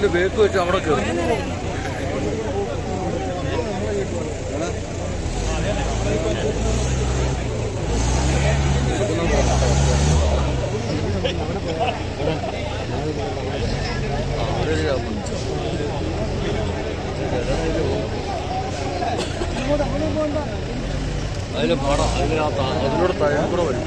ഇതിന്റെ ബേക്ക് വെച്ച് അവിടെ കയറി അതിന് പാടാം അതിനകത്ത് തയ്യാൻ കൂടെ വരും.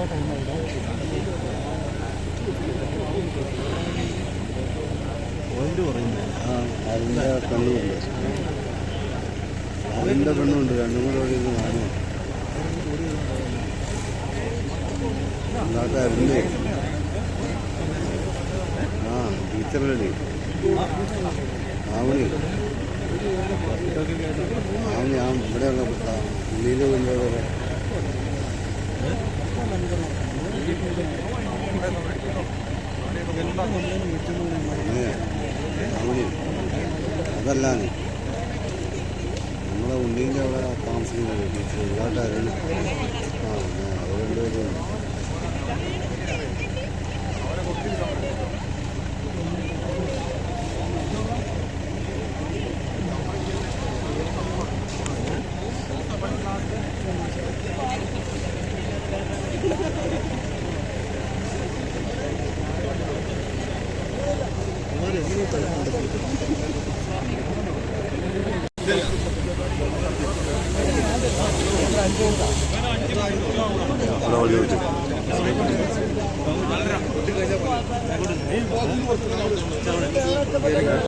അതിന്റെ പെണ്ണുമുണ്ട് അതിന്റെ പെണ്ണുണ്ട് രണ്ടും കൂടെ ഒരു ഇത് അല്ലാത്ത ഉണ്ടാക്കാറില്ലേ ആ ടീച്ചറല്ലേ ആവണി ആവണി ആ ഇവിടെയുള്ള ഉള്ളിയിൽ കൊണ്ടുപോകുന്നത് ആവണി അതല്ലാണ് നമ്മളെ ഉണ്ണീന്റെ അവിടെ താമസിക്കുന്നത് ടീച്ചർ ഇതായിട്ടായിരുന്നു ആ അവർ വെച്ചു